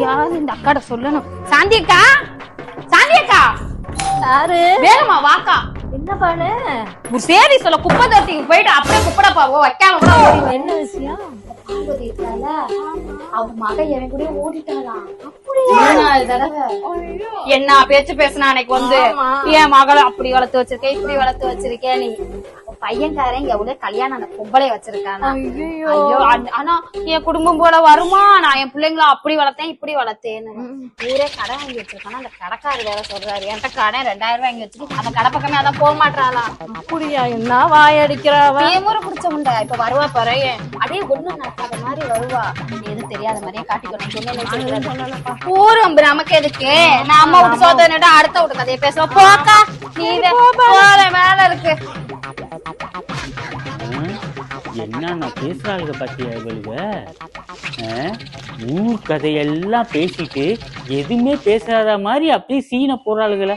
எப்படியாவது இந்த அக்காட சொல்லணும். சாந்தி அக்கா? சாந்தி அக்கா? யாரு? வேகமா வாக்கா. என்ன பண்ணு? ஒரு சேரி சொல்ல குப்பை தொட்டிக்கு போயிட்டு அப்படியே குப்படப்பா ஓ வைக்காம கூட என்ன விஷயம்? மக கூட ஓடிட்டாளாம் என்ன பேச்சு பேசினா அன்னைக்கு வந்து என் மகளை அப்படி வளர்த்து வச்சிருக்கேன் இப்படி வளர்த்து வச்சிருக்கேன் நீ? பையன்காரன் எவ்வளவு கல்யாணம் அந்த பொம்பளை வச்சிருக்கானா ஐயோ ஆனா என் குடும்பம் போல வருமா? நான் என் பிள்ளைங்கள அப்படி வளர்த்தேன் இப்படி வளர்த்தேன்னு. ஊரே கடை வாங்கி வச்சிருக்கானா? அந்த கடைக்காரர் வேற சொல்றாரு. என்கிட்ட கடை ரெண்டாயிரம் ரூபாய் வாங்கி வச்சிருக்கு. அந்த கடை பக்கமே அதான் போக மாட்டாளாம் அப்படியா? என்ன வாய் அடிக்கிறவ? ஏமுறை பிடிச்ச முண்டை? இப்ப வருவா பாரு. அப்படியே ஒண்ணு நடக்காத மாதிரி வருவா. எதுவும் தெரியாத மாதிரியே காட்டிக்கணும் ஊரு நமக்கு எதுக்கு? நாம விட்டு சோதனைடா அடுத்த விட்டு கதையை பேசுவோம். போக்கா நீ மேல இருக்கு. என்னென்ன பேசுறாளுக பத்தியா இவளுக? ஊர் கதையெல்லாம் பேசிட்டு எதுவுமே பேசாத மாதிரி அப்படியே சீனை போறாளுகள